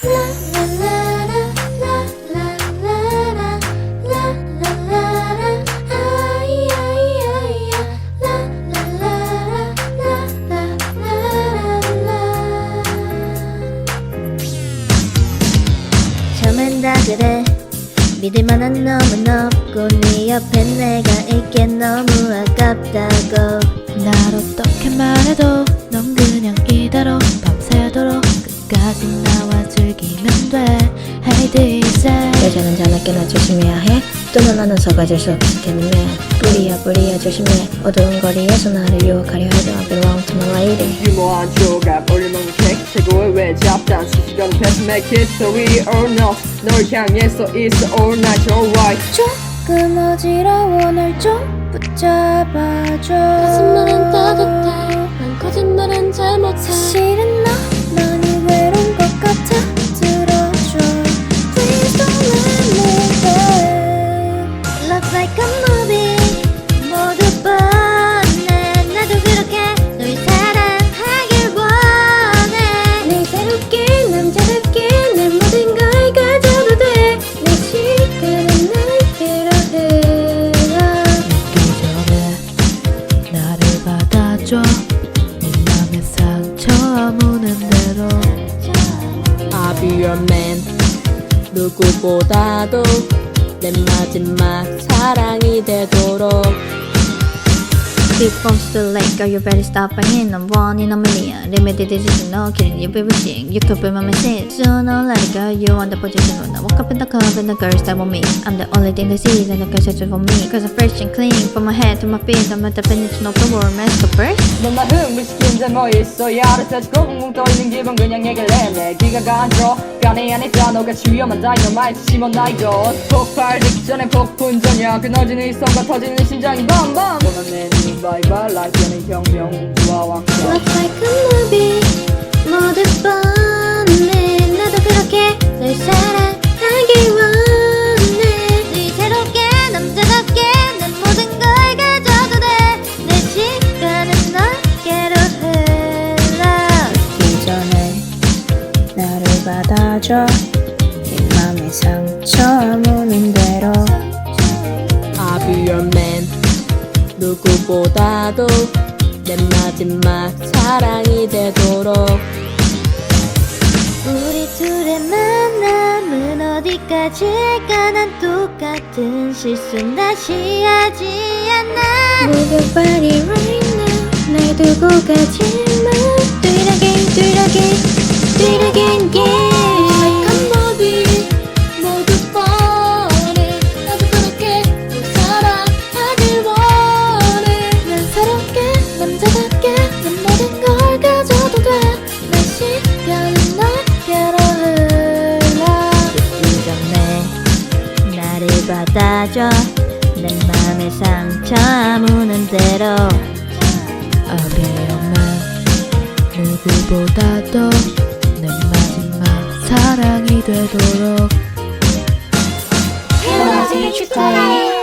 처음엔 다 그래. 믿을 만한 놈은 없고 네 옆에 내가 있기에 너무 아깝다고. 날 어떻게 말해도 끝까지 나와 즐기면 돼. Hey this 여자는 자나깨나 조심해야 해. 또는 나는 속아줄 수 없기 때문에. 뿌리야 뿌리야 조심해. 어두운 거리에서 나를 유혹하려 해도 I belong to my lady. 유머한 조각 올려놓은 책 최고의 왜 잡단 수시간 패스 make history or not 널 향해 서 있어 all night alright 조금 어지러워 날 좀 붙잡아줘. 거짓말은 따뜻해. 난 거짓말은 잘못 맘의 상처 아무는 대로. I'll be 누구보다도 내 마지막 사랑이 되도록 Before it's too late, girl, you better stop banging. I'm one in a million. Limited decision, no kidding. You be wishing you could be my message. Soon or later, girl, you on the position. When I walk up in the club and the girls that want me. I'm the only thing they see that the girls searching for me. Cause I'm fresh and clean from my head to my feet. I'm a definition of the word master first. 넌나 흥분시킨 제뭐 있어 야릇해서 꽁꽁 떠있는 기분 그냥 얘기를 해내 기가 간져 간이 안에 단어같이 위험한 다이너마이트 심어 나 이거 폭발 직전에 폭풍 전야 그너진 의성과 터지는 심장이 밤밤 원하는 이 바이바 라이프는 혁명 우주와 왕자 Looks like a movie. 모두 뻔해. 나도 그렇게 널 사랑하 나를 받아줘. 네 맘의 상처 아무는 대로. I'll be your man. 누구보다도 내 마지막 사랑이 되도록. 우리 둘의 만남은 어디까지일까? 난 똑같은 실수는 다시 하지 않아. Move your body right now 날 두고 가지 마 받아줘. 내 맘의 상처 아무는 대로. I'll be 누구보다도 내 마지막 사랑이 되도록. 헤어짐을 축하해